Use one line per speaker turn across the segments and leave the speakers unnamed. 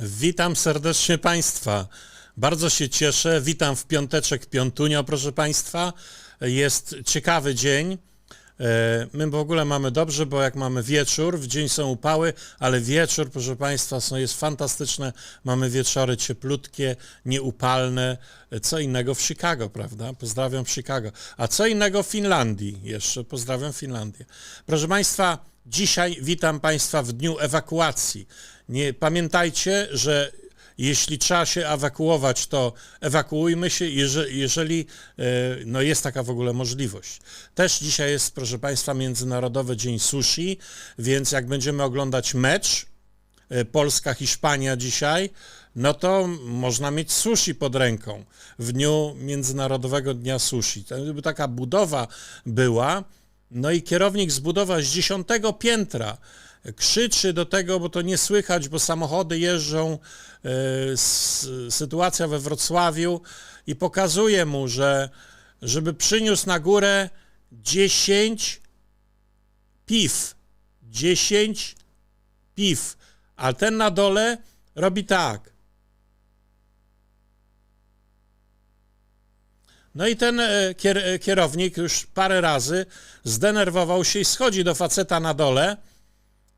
Witam serdecznie Państwa. Bardzo się cieszę. Witam w piąteczek piątunio, proszę Państwa. Jest ciekawy dzień. E, My w ogóle mamy dobrze, bo jak mamy wieczór, w dzień są upały, ale wieczór, proszę Państwa, są, jest fantastyczne. Mamy wieczory cieplutkie, nieupalne. Co innego w Chicago, prawda? Pozdrawiam Chicago. A co innego w Finlandii jeszcze? Pozdrawiam Finlandię. Proszę Państwa, dzisiaj witam Państwa w dniu ewakuacji. Nie, pamiętajcie, że jeśli trzeba się ewakuować, to ewakuujmy się, jeżeli, jeżeli e, no jest taka w ogóle możliwość. Też dzisiaj jest, proszę Państwa, Międzynarodowy Dzień Sushi, więc jak będziemy oglądać mecz e, Polska-Hiszpania dzisiaj, no to można mieć sushi pod ręką w dniu Międzynarodowego Dnia Sushi. To by taka budowa była, no i kierownik zbudował z dziesiątego piętra. Krzyczy do tego, bo to nie słychać, bo samochody jeżdżą, e, sytuacja we Wrocławiu i pokazuje mu, że żeby przyniósł na górę 10 piw, 10 piw, a ten na dole robi tak. No i ten e, e, kierownik już parę razy zdenerwował się i schodzi do faceta na dole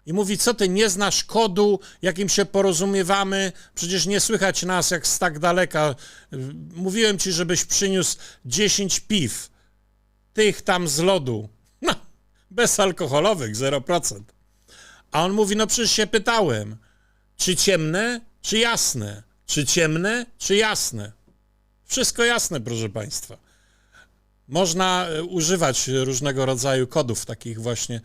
i mówi, co ty nie znasz kodu, jakim się porozumiewamy, przecież nie słychać nas jak z tak daleka. Mówiłem ci, żebyś przyniósł 10 piw, tych tam z lodu, no, bezalkoholowych, 0%. A on mówi, no przecież się pytałem, czy ciemne, czy jasne, czy ciemne, czy jasne. Wszystko jasne, proszę Państwa. Można e, używać różnego rodzaju kodów takich właśnie,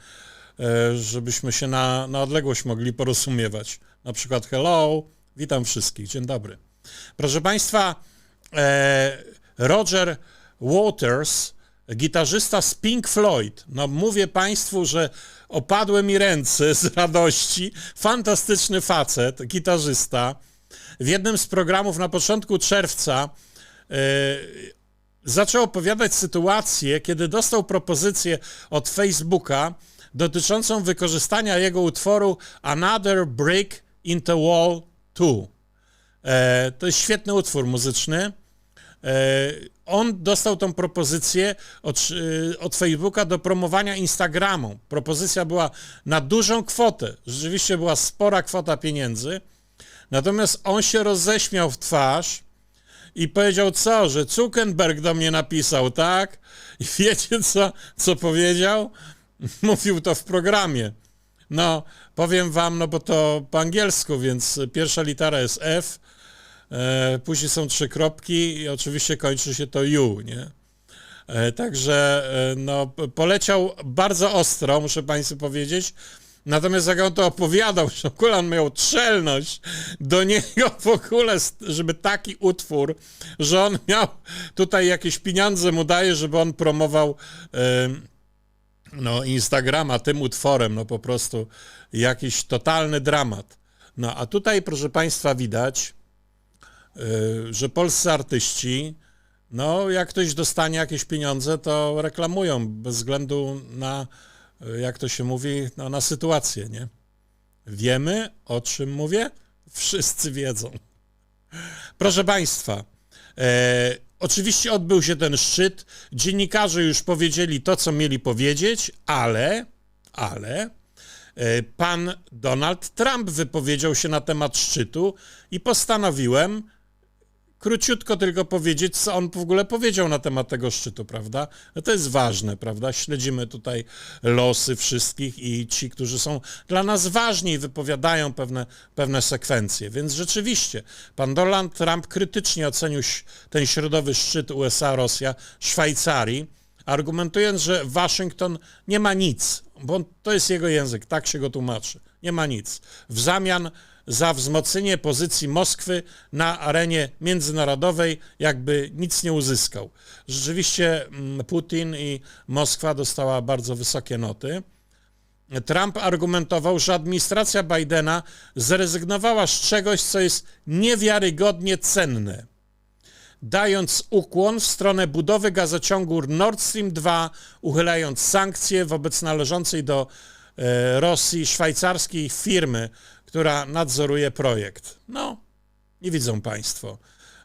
e, żebyśmy się na, na odległość mogli porozumiewać. Na przykład hello, witam wszystkich, dzień dobry. Proszę Państwa, e, Roger Waters, gitarzysta z Pink Floyd. No mówię Państwu, że opadły mi ręce z radości. Fantastyczny facet, gitarzysta. W jednym z programów na początku czerwca zaczął opowiadać sytuację, kiedy dostał propozycję od Facebooka dotyczącą wykorzystania jego utworu Another Brick in the Wall 2. E, to jest świetny utwór muzyczny. E, on dostał tą propozycję od, e, od Facebooka do promowania Instagramu. Propozycja była na dużą kwotę. Rzeczywiście była spora kwota pieniędzy. Natomiast on się roześmiał w twarz i powiedział co, że Zuckerberg do mnie napisał, tak? I wiecie co, co powiedział? Mówił to w programie. No, powiem wam, no bo to po angielsku, więc pierwsza litera jest F, e, później są trzy kropki i oczywiście kończy się to U, nie? E, także e, no, poleciał bardzo ostro, muszę Państwu powiedzieć. Natomiast jak on to opowiadał, on miał czelność do niego w ogóle, żeby taki utwór, że on miał tutaj jakieś pieniądze mu daje, żeby on promował no, Instagrama tym utworem, no po prostu jakiś totalny dramat. No a tutaj, proszę Państwa, widać, y, że polscy artyści, no jak ktoś dostanie jakieś pieniądze, to reklamują bez względu na, jak to się mówi, no, na sytuację, nie? Wiemy, o czym mówię? Wszyscy wiedzą. Proszę Państwa, e, oczywiście odbył się ten szczyt. Dziennikarze już powiedzieli to, co mieli powiedzieć, ale, ale e, pan Donald Trump wypowiedział się na temat szczytu i postanowiłem króciutko tylko powiedzieć, co on w ogóle powiedział na temat tego szczytu, prawda? No to jest ważne, prawda? Śledzimy tutaj losy wszystkich i ci, którzy są dla nas ważni, wypowiadają pewne, pewne sekwencje. Więc rzeczywiście, pan Donald Trump krytycznie ocenił ten środowy szczyt USA-Rosja, Szwajcarii, argumentując, że Waszyngton nie ma nic, bo to jest jego język, tak się go tłumaczy. Nie ma nic. W zamian za wzmocnienie pozycji Moskwy na arenie międzynarodowej jakby nic nie uzyskał. Rzeczywiście mm, Putin i Moskwa dostała bardzo wysokie noty. Trump argumentował, że administracja Bidena zrezygnowała z czegoś, co jest niewiarygodnie cenne dając ukłon w stronę budowy gazociągu Nord Stream 2, uchylając sankcje wobec należącej do e, Rosji szwajcarskiej firmy, która nadzoruje projekt. No, nie widzą Państwo.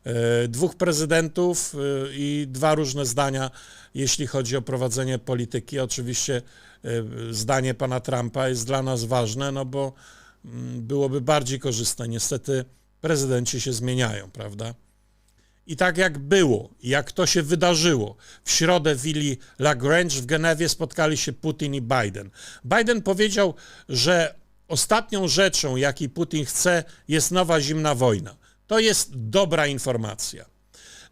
E, Dwóch prezydentów e, i dwa różne zdania, jeśli chodzi o prowadzenie polityki. Oczywiście e, zdanie pana Trumpa jest dla nas ważne, no bo mm, byłoby bardziej korzystne. Niestety prezydenci się zmieniają, prawda? I tak jak było, jak to się wydarzyło, w środę w willi Lagrange w Genewie spotkali się Putin i Biden. Biden powiedział, że ostatnią rzeczą, jakiej Putin chce, jest nowa zimna wojna. To jest dobra informacja.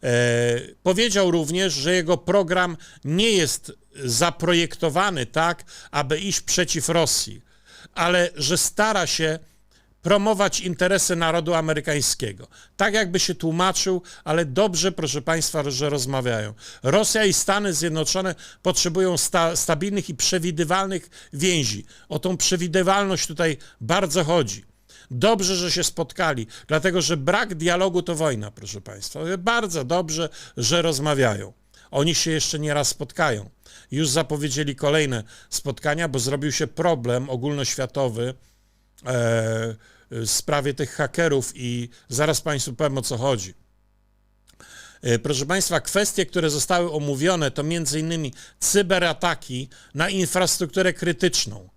E, powiedział również, że jego program nie jest zaprojektowany tak, aby iść przeciw Rosji, ale że stara się promować interesy narodu amerykańskiego. Tak jakby się tłumaczył, ale dobrze, proszę Państwa, że rozmawiają. Rosja i Stany Zjednoczone potrzebują sta stabilnych i przewidywalnych więzi. O tą przewidywalność tutaj bardzo chodzi. Dobrze, że się spotkali, dlatego że brak dialogu to wojna, proszę Państwa. Bardzo dobrze, że rozmawiają. Oni się jeszcze nie raz spotkają. Już zapowiedzieli kolejne spotkania, bo zrobił się problem ogólnoświatowy e, w sprawie tych hakerów i zaraz Państwu powiem o co chodzi. E, Proszę Państwa, kwestie, które zostały omówione, to innymi cyberataki na infrastrukturę krytyczną,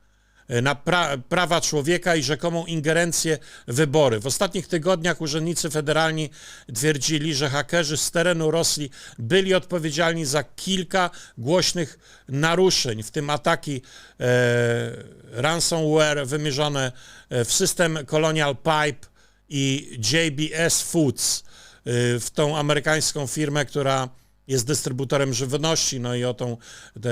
na pra prawa człowieka i rzekomą ingerencję w wybory. W ostatnich tygodniach urzędnicy federalni twierdzili, że hakerzy z terenu Rosji byli odpowiedzialni za kilka głośnych naruszeń, w tym ataki e, ransomware wymierzone e, w system Colonial Pipe i JBS Foods, y, w tą amerykańską firmę, która jest dystrybutorem żywności, no i o tą te,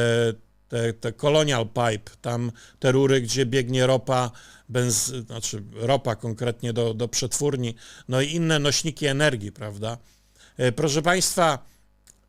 te, te Colonial Pipe, tam te rury, gdzie biegnie ropa, benz, znaczy ropa konkretnie do, do przetwórni, no i inne nośniki energii, prawda? Y, Proszę Państwa,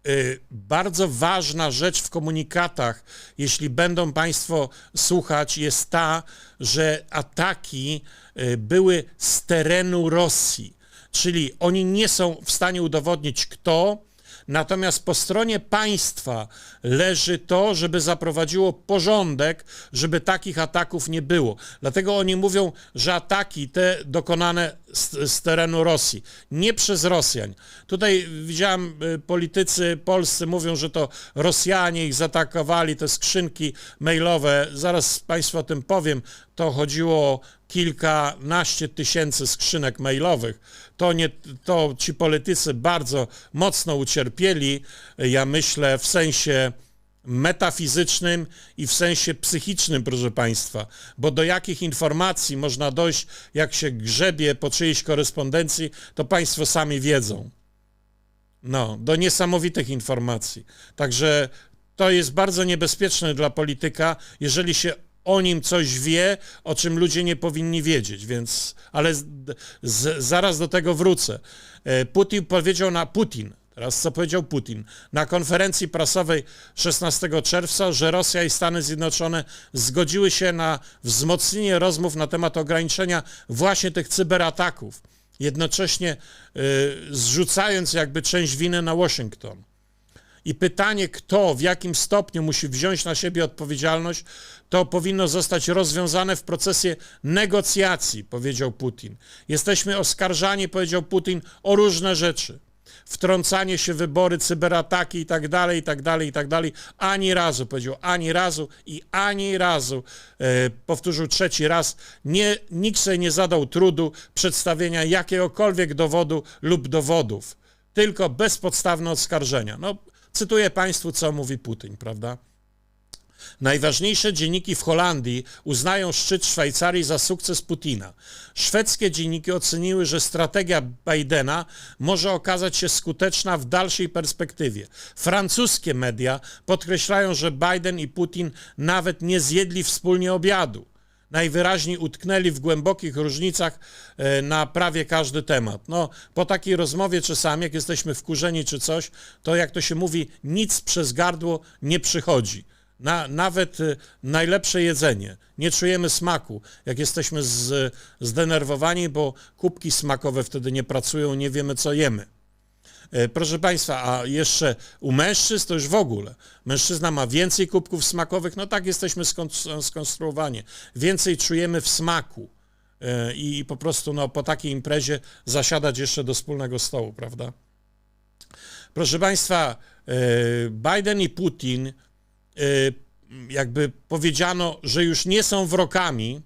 y, bardzo ważna rzecz w komunikatach, jeśli będą Państwo słuchać, jest ta, że ataki y, były z terenu Rosji. Czyli oni nie są w stanie udowodnić kto, natomiast po stronie państwa leży to, żeby zaprowadziło porządek, żeby takich ataków nie było. Dlatego oni mówią, że ataki te dokonane z, z terenu Rosji, nie przez Rosjan. Tutaj widziałem, y, politycy polscy mówią, że to Rosjanie ich zaatakowali, te skrzynki mailowe. Zaraz Państwu o tym powiem. To chodziło o kilkanaście tysięcy skrzynek mailowych. To, nie, to ci politycy bardzo mocno ucierpieli, ja myślę, w sensie metafizycznym i w sensie psychicznym, proszę Państwa, bo do jakich informacji można dojść, jak się grzebie po czyjejś korespondencji, to Państwo sami wiedzą. No, do niesamowitych informacji. Także to jest bardzo niebezpieczne dla polityka, jeżeli się o nim coś wie, o czym ludzie nie powinni wiedzieć, więc, ale z, z, zaraz do tego wrócę. E, Putin powiedział na Putin, teraz co powiedział Putin, na konferencji prasowej 16 czerwca, że Rosja i Stany Zjednoczone zgodziły się na wzmocnienie rozmów na temat ograniczenia właśnie tych cyberataków, jednocześnie y, zrzucając jakby część winy na Washington. I pytanie, kto w jakim stopniu musi wziąć na siebie odpowiedzialność, to powinno zostać rozwiązane w procesie negocjacji, powiedział Putin. Jesteśmy oskarżani, powiedział Putin, o różne rzeczy. Wtrącanie się wybory, cyberataki i tak dalej, i tak dalej, i tak dalej. Ani razu, powiedział, ani razu i ani razu, e, powtórzył trzeci raz, nie, nikt sobie nie zadał trudu przedstawienia jakiegokolwiek dowodu lub dowodów, tylko bezpodstawne oskarżenia. No, Cytuję Państwu, co mówi Putin, prawda? Najważniejsze dzienniki w Holandii uznają szczyt Szwajcarii za sukces Putina. Szwedzkie dzienniki oceniły, że strategia Bidena może okazać się skuteczna w dalszej perspektywie. Francuskie media podkreślają, że Biden i Putin nawet nie zjedli wspólnie obiadu najwyraźniej utknęli w głębokich różnicach e, na prawie każdy temat. No, po takiej rozmowie czasami, jak jesteśmy wkurzeni czy coś, to jak to się mówi, nic przez gardło nie przychodzi. Na, nawet e, najlepsze jedzenie. Nie czujemy smaku, jak jesteśmy z, zdenerwowani, bo kubki smakowe wtedy nie pracują, nie wiemy co jemy. E, Proszę Państwa, a jeszcze u mężczyzn to już w ogóle. Mężczyzna ma więcej kubków smakowych, no tak jesteśmy skon- skonstruowani. Więcej czujemy w smaku. e, i po prostu no, po takiej imprezie zasiadać jeszcze do wspólnego stołu, prawda? Proszę Państwa, e, Biden i Putin, jakby powiedziano, że już nie są wrogami,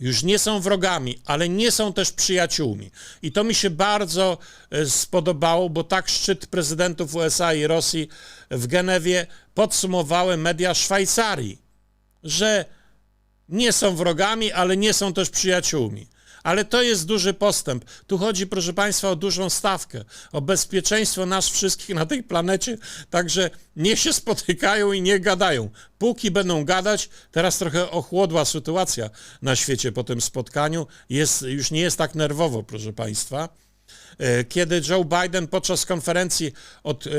już nie są wrogami, ale nie są też przyjaciółmi. I to mi się bardzo e, spodobało, bo tak szczyt prezydentów USA i Rosji w Genewie podsumowały media Szwajcarii, że nie są wrogami, ale nie są też przyjaciółmi. Ale to jest duży postęp. Tu chodzi, proszę Państwa, o dużą stawkę, o bezpieczeństwo nas wszystkich na tej planecie. Także niech się spotykają i niech gadają. Póki będą gadać, teraz trochę ochłodła sytuacja na świecie po tym spotkaniu. Jest, już nie jest tak nerwowo, proszę Państwa. E, Kiedy Joe Biden podczas konferencji, od, e,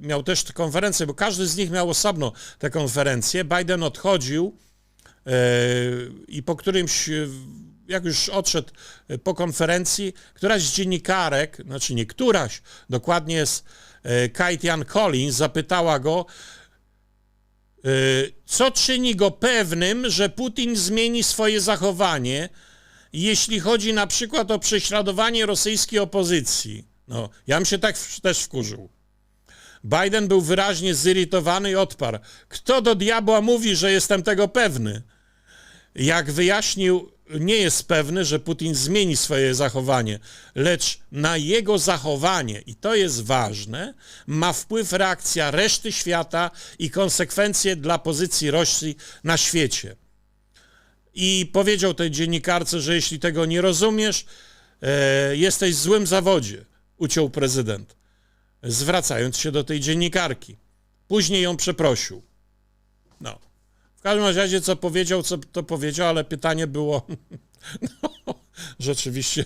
miał też konferencję, bo każdy z nich miał osobno tę konferencję, Biden odchodził e, i po którymś, jak już odszedł e, po konferencji, któraś z dziennikarek, znaczy nie któraś, dokładnie jest Kaitian Collins, zapytała go, e, co czyni go pewnym, że Putin zmieni swoje zachowanie, jeśli chodzi na przykład o prześladowanie rosyjskiej opozycji. No, ja bym się tak też wkurzył. Biden był wyraźnie zirytowany i odparł. Kto do diabła mówi, że jestem tego pewny? Jak wyjaśnił, nie jest pewny, że Putin zmieni swoje zachowanie, lecz na jego zachowanie, i to jest ważne, ma wpływ reakcja reszty świata i konsekwencje dla pozycji Rosji na świecie. I powiedział tej dziennikarce, że jeśli tego nie rozumiesz, e, jesteś w złym zawodzie, uciął prezydent, zwracając się do tej dziennikarki. Później ją przeprosił. No. W każdym razie, co powiedział, co to powiedział, ale pytanie było no, rzeczywiście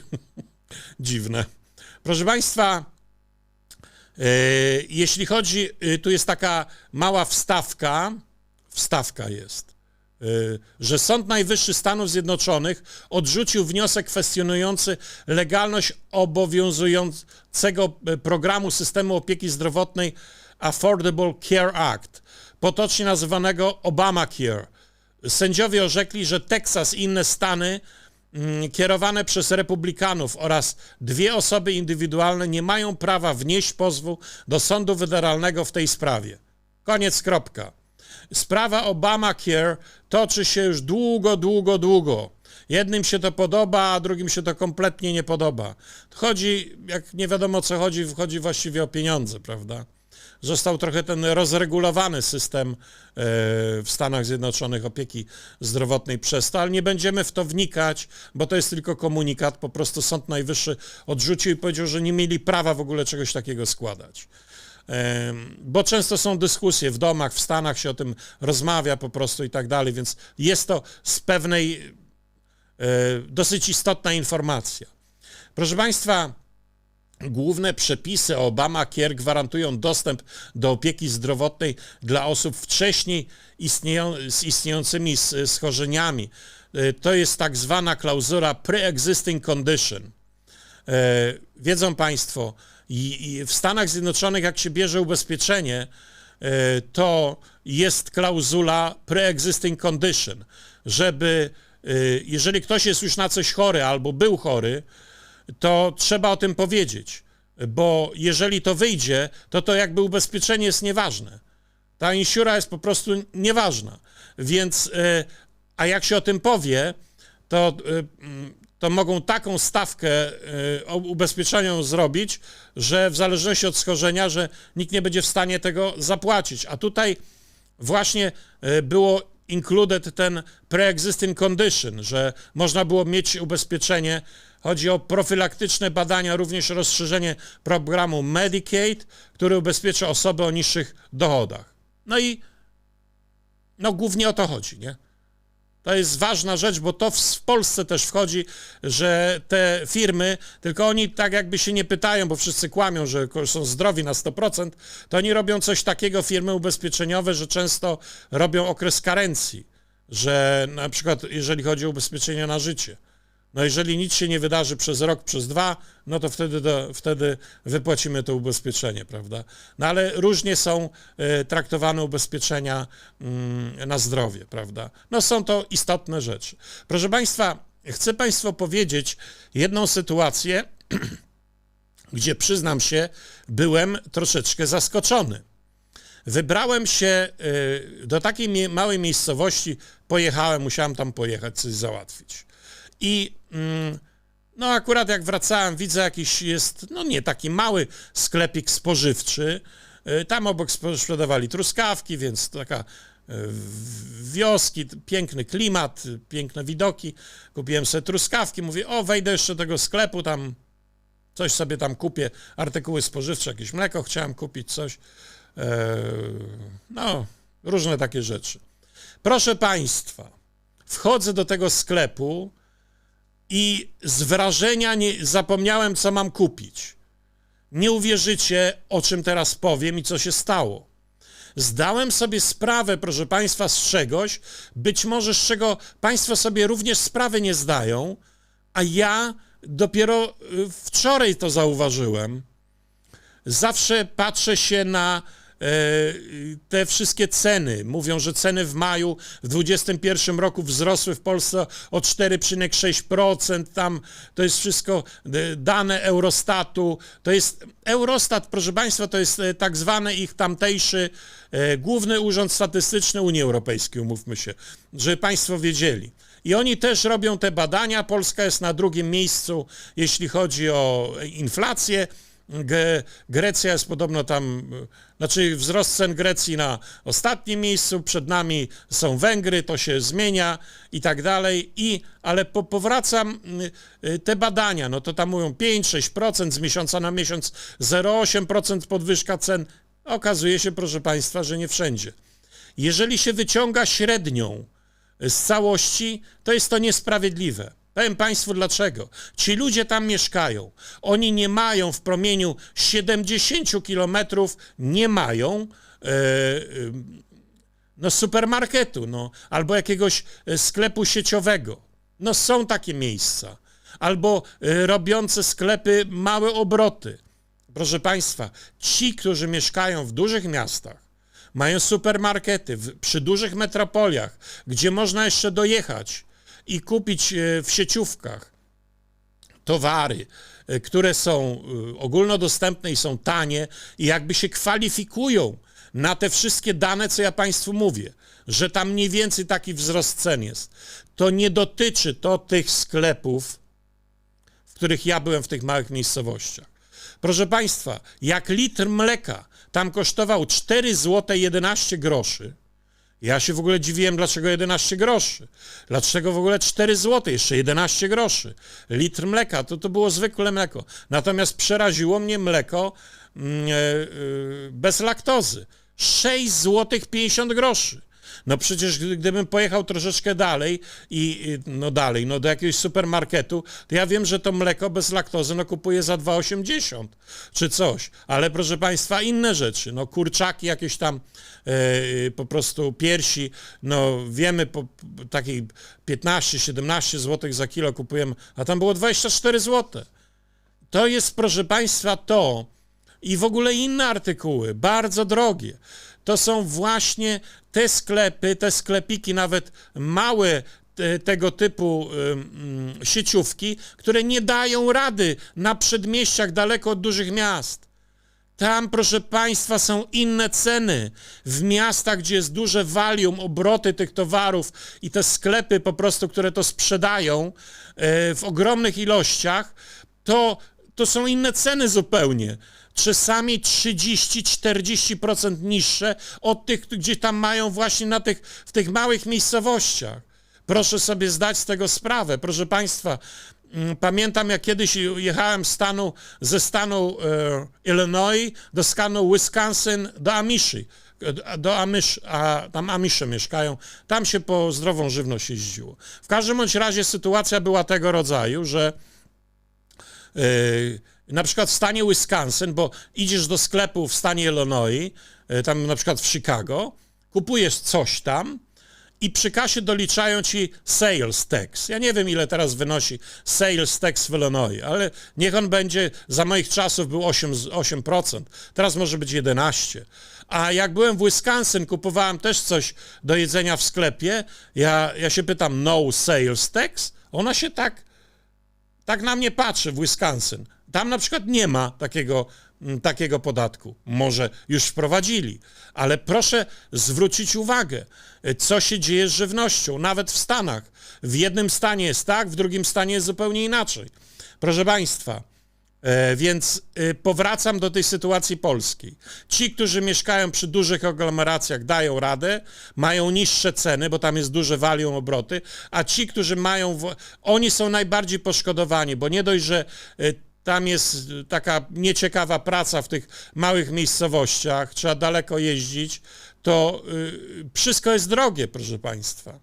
dziwne. Proszę Państwa, e, jeśli chodzi, e, tu jest taka mała wstawka, wstawka jest, e, że Sąd Najwyższy Stanów Zjednoczonych odrzucił wniosek kwestionujący legalność obowiązującego programu systemu opieki zdrowotnej Affordable Care Act, potocznie nazywanego Obamacare. Sędziowie orzekli, że Teksas i inne stany mm, kierowane przez republikanów oraz dwie osoby indywidualne nie mają prawa wnieść pozwu do sądu federalnego w tej sprawie. Koniec, kropka. Sprawa Obamacare toczy się już długo, długo, długo. Jednym się to podoba, a drugim się to kompletnie nie podoba. Chodzi, jak nie wiadomo co chodzi, chodzi właściwie o pieniądze, prawda? Został trochę ten rozregulowany system e, w Stanach Zjednoczonych opieki zdrowotnej przez to, ale nie będziemy w to wnikać, bo to jest tylko komunikat. Po prostu Sąd Najwyższy odrzucił i powiedział, że nie mieli prawa w ogóle czegoś takiego składać. Em, Bo często są dyskusje w domach, w Stanach się o tym rozmawia po prostu i tak dalej, więc jest to z pewnej e, dosyć istotna informacja. Proszę Państwa, Główne przepisy Obamacare gwarantują dostęp do opieki zdrowotnej dla osób wcześniej istnieją, z istniejącymi schorzeniami. E, To jest tak zwana klauzura pre-existing condition. E, Wiedzą Państwo, w Stanach Zjednoczonych, jak się bierze ubezpieczenie, e, to jest klauzula pre-existing condition, żeby jeżeli ktoś jest już na coś chory albo był chory, to trzeba o tym powiedzieć, bo jeżeli to wyjdzie, to to jakby ubezpieczenie jest nieważne. Ta insiura jest po prostu nieważna. Więc, e, a jak się o tym powie, to, e, to mogą taką stawkę e, ubezpieczenią zrobić, że w zależności od schorzenia, że nikt nie będzie w stanie tego zapłacić. A tutaj właśnie było included ten pre-existing condition, że można było mieć ubezpieczenie. Chodzi o profilaktyczne badania, również rozszerzenie programu Medicaid, który ubezpiecza osoby o niższych dochodach. No i no głównie o to chodzi, nie? To jest ważna rzecz, bo to w, Polsce też wchodzi, że te firmy, tylko oni tak jakby się nie pytają, bo wszyscy kłamią, że są zdrowi na 100%, to oni robią coś takiego, firmy ubezpieczeniowe, że często robią okres karencji, że na przykład jeżeli chodzi o ubezpieczenie na życie, no jeżeli nic się nie wydarzy przez rok, przez dwa, no to wtedy, do, wtedy wypłacimy to ubezpieczenie, prawda? No ale różnie są e, traktowane ubezpieczenia mm, na zdrowie, prawda? No są to istotne rzeczy. Proszę Państwa, chcę Państwu powiedzieć jedną sytuację, gdzie przyznam się, byłem troszeczkę zaskoczony. Wybrałem się y, do takiej małej miejscowości, pojechałem, musiałem tam pojechać, coś załatwić. I mm, no akurat jak wracałem, widzę jakiś jest, no nie, taki mały sklepik spożywczy. Y, Tam obok sprzedawali truskawki, więc taka y, wioski, piękny klimat, y, piękne widoki. Kupiłem sobie truskawki, mówię, o wejdę jeszcze do tego sklepu, tam coś sobie tam kupię, artykuły spożywcze, jakieś mleko chciałem kupić, coś. E, no, różne takie rzeczy. Proszę Państwa, wchodzę do tego sklepu i z wrażenia nie, zapomniałem, co mam kupić. Nie uwierzycie, o czym teraz powiem i co się stało. Zdałem sobie sprawę, proszę Państwa, z czegoś, być może z czego Państwo sobie również sprawy nie zdają, a ja dopiero y, wczoraj to zauważyłem. Zawsze patrzę się na te wszystkie ceny. Mówią, że ceny w maju w 2021 roku wzrosły w Polsce o 4,6%. Tam to jest wszystko e, dane Eurostatu. To jest Eurostat, proszę Państwa, to jest e, tak zwany ich tamtejszy e, Główny Urząd Statystyczny Unii Europejskiej, umówmy się, żeby Państwo wiedzieli. I oni też robią te badania. Polska jest na drugim miejscu, jeśli chodzi o inflację. Grecja jest podobno tam, y, znaczy wzrost cen Grecji na ostatnim miejscu, przed nami są Węgry, to się zmienia i tak dalej. I, ale po, powracam, y, y, te badania, no to tam mówią 5-6% z miesiąca na miesiąc, 0,8% podwyżka cen. Okazuje się, proszę Państwa, że nie wszędzie. Jeżeli się wyciąga średnią z całości, to jest to niesprawiedliwe. Powiem Państwu dlaczego. Ci ludzie tam mieszkają. Oni nie mają w promieniu 70 kilometrów, nie mają e, e, no, supermarketu, no, albo jakiegoś e, sklepu sieciowego. No są takie miejsca. Albo robiące sklepy małe obroty. Proszę Państwa, ci, którzy mieszkają w dużych miastach, mają supermarkety w, przy dużych metropoliach, gdzie można jeszcze dojechać i kupić e, w sieciówkach towary, e, które są e, ogólnodostępne i są tanie i jakby się kwalifikują na te wszystkie dane, co ja Państwu mówię, że tam mniej więcej taki wzrost cen jest, to nie dotyczy to tych sklepów, w których ja byłem w tych małych miejscowościach. Proszę Państwa, jak litr mleka tam kosztował 4 zł 11 groszy, ja się w ogóle dziwiłem, dlaczego 11 groszy. Dlaczego w ogóle 4 zł, jeszcze 11 groszy. Litr mleka, to to było zwykłe mleko. Natomiast przeraziło mnie mleko e, e, bez laktozy. 6 zł 50 groszy. No przecież gdy- gdybym pojechał troszeczkę dalej i no dalej, no do jakiegoś supermarketu, to ja wiem, że to mleko bez laktozy no kupuję za 2,80 czy coś. Ale proszę Państwa, inne rzeczy, no kurczaki jakieś tam e, po prostu piersi, no wiemy po takiej 15-17 zł za kilo kupujemy, a tam było 24 zł. To jest, proszę Państwa, to i w ogóle inne artykuły, bardzo drogie. To są właśnie te sklepy, te sklepiki, nawet małe te, tego typu sieciówki, które nie dają rady na przedmieściach daleko od dużych miast. Tam, proszę Państwa, są inne ceny. W miastach, gdzie jest duże walium, obroty tych towarów i te sklepy po prostu, które to sprzedają e, w ogromnych ilościach, to, to są inne ceny zupełnie. Czasami 30-40% niższe od tych, gdzie tam mają właśnie na tych, w tych małych miejscowościach. Proszę sobie zdać z tego sprawę. Proszę Państwa, mm, pamiętam jak kiedyś jechałem stanu, ze stanu e, Illinois do stanu Wisconsin do Amishi. e, Do Amish, a tam Amisze mieszkają. Tam się po zdrową żywność jeździło. W każdym bądź razie sytuacja była tego rodzaju, że Yy, na przykład w stanie Wisconsin, bo idziesz do sklepu w stanie Illinois, yy, tam na przykład w Chicago, kupujesz coś tam i przy kasie doliczają ci sales tax. Ja nie wiem, ile teraz wynosi sales tax w Illinois, ale niech on będzie, za moich czasów był 8, z- 8%, teraz może być 11%. A jak byłem w Wisconsin, kupowałem też coś do jedzenia w sklepie, ja, ja się pytam, no sales tax? Ona się tak, tak na mnie patrzy w Wisconsin. Tam na przykład nie ma takiego, mm, takiego podatku. Może już wprowadzili, ale proszę zwrócić uwagę, y, co się dzieje z żywnością, nawet w Stanach. W jednym stanie jest tak, w drugim stanie jest zupełnie inaczej. Proszę Państwa, E, Więc y, powracam do tej sytuacji polskiej. Ci, którzy mieszkają przy dużych aglomeracjach, dają radę, mają niższe ceny, bo tam jest duże walią obroty, a ci, którzy mają, oni są najbardziej poszkodowani, bo nie dość, że y, tam jest y, taka nieciekawa praca w tych małych miejscowościach, trzeba daleko jeździć, to y, wszystko jest drogie, proszę Państwa.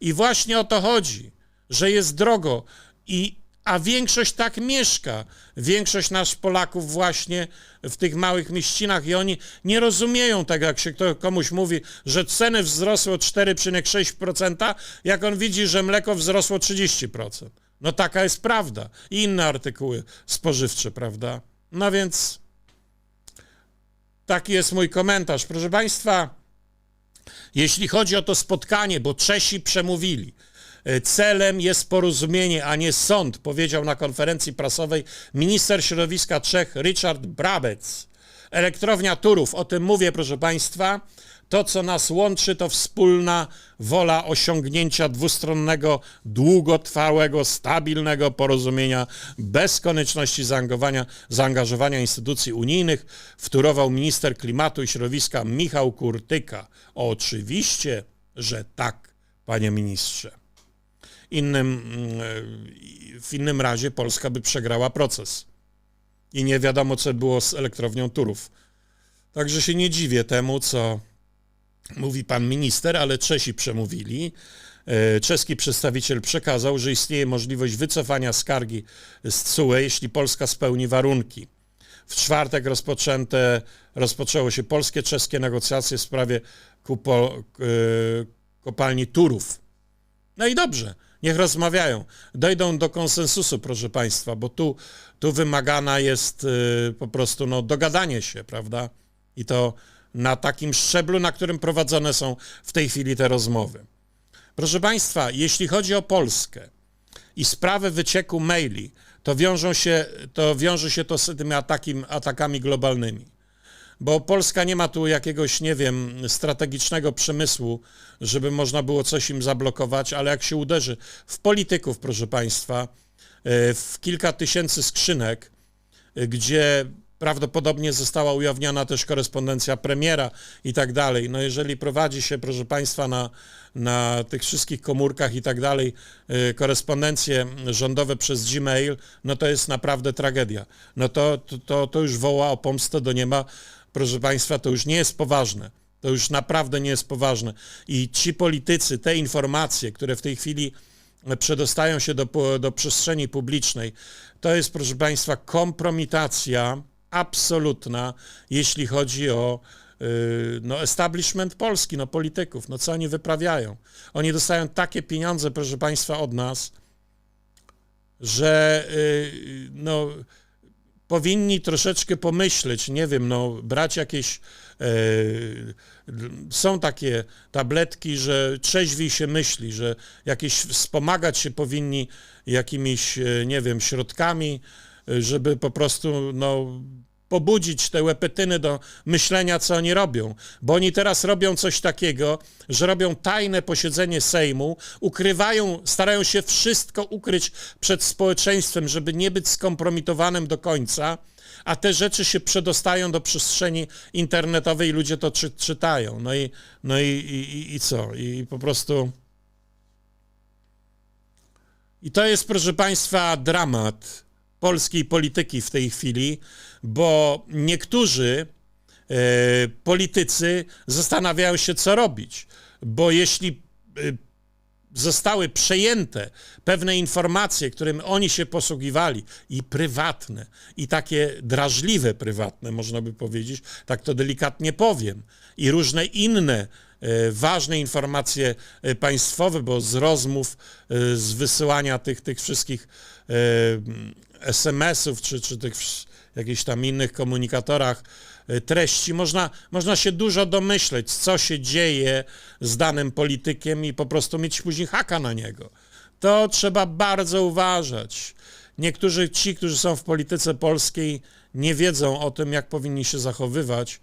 I właśnie o to chodzi, że jest drogo i a większość tak mieszka. Większość nasz Polaków właśnie w tych małych mieścinach i oni nie rozumieją tego, jak się komuś mówi, że ceny wzrosły o 4,6%, jak on widzi, że mleko wzrosło 30%. No taka jest prawda. I inne artykuły spożywcze, prawda? No więc taki jest mój komentarz. Proszę Państwa, jeśli chodzi o to spotkanie, bo Czesi przemówili, e, celem jest porozumienie, a nie sąd, powiedział na konferencji prasowej minister środowiska Czech Richard Brabec. Elektrownia Turów, o tym mówię, proszę Państwa. To, co nas łączy, to wspólna wola osiągnięcia dwustronnego, długotrwałego, stabilnego porozumienia bez konieczności zaangażowania, instytucji unijnych, wtórował minister klimatu i środowiska Michał Kurtyka. Oczywiście, że tak, panie ministrze. Innym, mm, w innym razie Polska by przegrała proces. I nie wiadomo, co było z elektrownią Turów. Także się nie dziwię temu, co mówi pan minister, ale Czesi przemówili. E, Czeski przedstawiciel przekazał, że istnieje możliwość wycofania skargi z CUE, jeśli Polska spełni warunki. W czwartek rozpoczęte, rozpoczęło się polskie czeskie negocjacje w sprawie kupo, e, kopalni Turów. No i dobrze, niech rozmawiają. Dojdą do konsensusu, proszę Państwa, bo tu, tu wymagana jest y, po prostu no, dogadanie się, prawda? I to na takim szczeblu, na którym prowadzone są w tej chwili te rozmowy. Proszę Państwa, jeśli chodzi o Polskę i sprawę wycieku maili, to, wiążą się, to wiąże się to z tymi atakim, atakami globalnymi bo Polska nie ma tu jakiegoś, nie wiem, strategicznego przemysłu, żeby można było coś im zablokować, ale jak się uderzy w polityków, proszę Państwa, e, w kilka tysięcy skrzynek, e, gdzie prawdopodobnie została ujawniona też korespondencja premiera i tak dalej. No jeżeli prowadzi się, proszę Państwa, na, na tych wszystkich komórkach i tak dalej e, korespondencje rządowe przez Gmail, no to jest naprawdę tragedia. No to, to- to, już woła o pomstę do nieba. Proszę Państwa, to już nie jest poważne. To już naprawdę nie jest poważne. I ci politycy, te informacje, które w tej chwili przedostają się do, do przestrzeni publicznej, to jest, proszę Państwa, kompromitacja absolutna, jeśli chodzi o yy, no, establishment Polski, no polityków, no co oni wyprawiają. Oni dostają takie pieniądze, proszę Państwa, od nas, że yy, no, powinni troszeczkę pomyśleć, nie wiem, no, brać jakieś. E, są takie tabletki, że trzeźwiej się myśli, że jakieś wspomagać się powinni jakimiś, e, nie wiem, środkami, żeby po prostu, no, pobudzić te łepetyny do myślenia, co oni robią. Bo oni teraz robią coś takiego, że robią tajne posiedzenie Sejmu, ukrywają, starają się wszystko ukryć przed społeczeństwem, żeby nie być skompromitowanym do końca, a te rzeczy się przedostają do przestrzeni internetowej i ludzie to czy, czytają. No i, no i, i, i co? I po prostu... I to jest, proszę Państwa, dramat polskiej polityki w tej chwili, bo niektórzy e, politycy zastanawiają się, co robić, bo jeśli e, zostały przejęte pewne informacje, którym oni się posługiwali, i prywatne, i takie drażliwe prywatne, można by powiedzieć, tak to delikatnie powiem, i różne inne ważne informacje e, państwowe, bo z rozmów, e, z wysyłania tych, tych wszystkich e, SMS-ów, czy, czy tych jakichś tam innych komunikatorach e, treści, można, można się dużo domyśleć, co się dzieje z danym politykiem i po prostu mieć później haka na niego. To trzeba bardzo uważać. Niektórzy ci, którzy są w polityce polskiej, nie wiedzą o tym, jak powinni się zachowywać,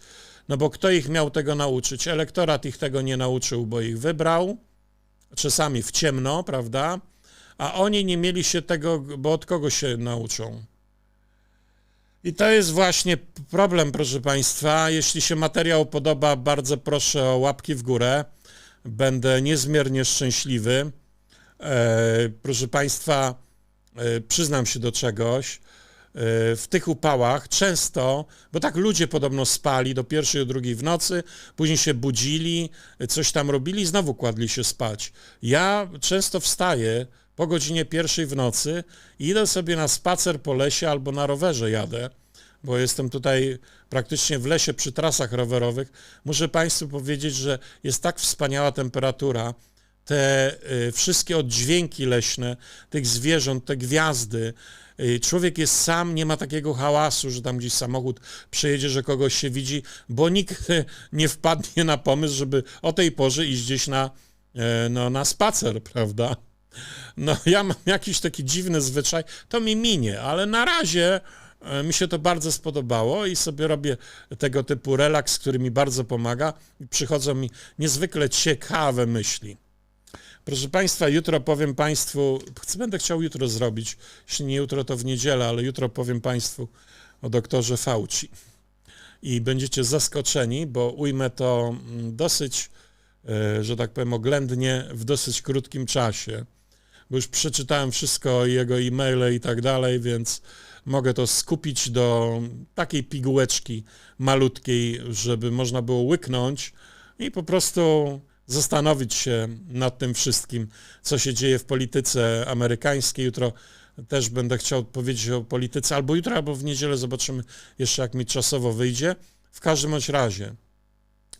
no bo kto ich miał tego nauczyć? Elektorat ich tego nie nauczył, bo ich wybrał, czasami w ciemno, prawda? A oni nie mieli się tego, bo od kogo się nauczą? I to jest właśnie problem, proszę Państwa. Jeśli się materiał podoba, bardzo proszę o łapki w górę. Będę niezmiernie szczęśliwy. E, proszę Państwa, e, przyznam się do czegoś. W tych upałach często, bo tak ludzie podobno spali do pierwszej, do drugiej w nocy, później się budzili, coś tam robili i znowu kładli się spać. Ja często wstaję po godzinie pierwszej w nocy i idę sobie na spacer po lesie albo na rowerze jadę, bo jestem tutaj praktycznie w lesie przy trasach rowerowych. Muszę Państwu powiedzieć, że jest tak wspaniała temperatura, te y, wszystkie oddźwięki leśne, tych zwierząt, te gwiazdy. Y, człowiek jest sam, nie ma takiego hałasu, że tam gdzieś samochód przejedzie, że kogoś się widzi, bo nikt nie wpadnie na pomysł, żeby o tej porze iść gdzieś na, y, no, na spacer, prawda? No, ja mam jakiś taki dziwny zwyczaj, to mi minie, ale na razie e, mi się to bardzo spodobało i sobie robię tego typu relaks, który mi bardzo pomaga i przychodzą mi niezwykle ciekawe myśli. Proszę Państwa, jutro powiem Państwu, chcę- będę chciał jutro zrobić, jeśli nie jutro, to w niedzielę, ale jutro powiem Państwu o doktorze Fauci. I będziecie zaskoczeni, bo ujmę to mm, dosyć, e, że tak powiem, oględnie w dosyć krótkim czasie bo już przeczytałem wszystko, jego e-maile i tak dalej, więc mogę to skupić do takiej pigułeczki malutkiej, żeby można było łyknąć i po prostu zastanowić się nad tym wszystkim, co się dzieje w polityce amerykańskiej. Jutro też będę chciał powiedzieć o polityce, albo jutro, albo w niedzielę zobaczymy jeszcze, jak mi czasowo wyjdzie. W każdym bądź razie,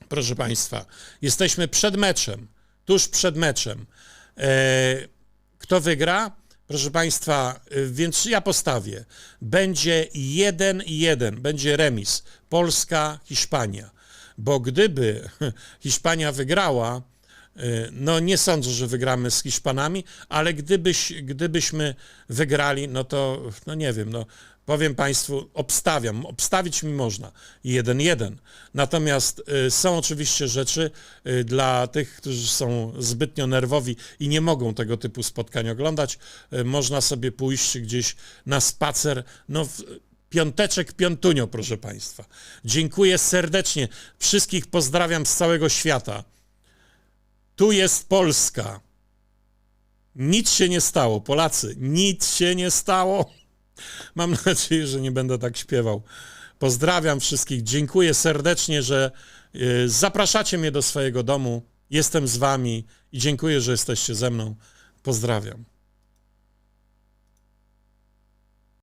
proszę Państwa, jesteśmy przed meczem, tuż przed meczem. E, kto wygra? Proszę Państwa, y, więc ja postawię. Będzie 1-1, będzie remis. Polska, Hiszpania. Bo gdyby Hiszpania wygrała, y, no nie sądzę, że wygramy z Hiszpanami, ale gdybyś, gdybyśmy wygrali, no to, no nie wiem, no powiem Państwu, obstawiam, obstawić mi można 1-1. Natomiast y, są oczywiście rzeczy y, dla tych, którzy są zbytnio nerwowi i nie mogą tego typu spotkań oglądać. Można sobie pójść gdzieś na spacer, no Piąteczek piątunio, proszę Państwa. Dziękuję serdecznie. Wszystkich pozdrawiam z całego świata. Tu jest Polska. Nic się nie stało, Polacy. Nic się nie stało. Mam nadzieję, że nie będę tak śpiewał. Pozdrawiam wszystkich. Dziękuję serdecznie, że y, zapraszacie mnie do swojego domu. Jestem z Wami i dziękuję, że jesteście ze mną. Pozdrawiam.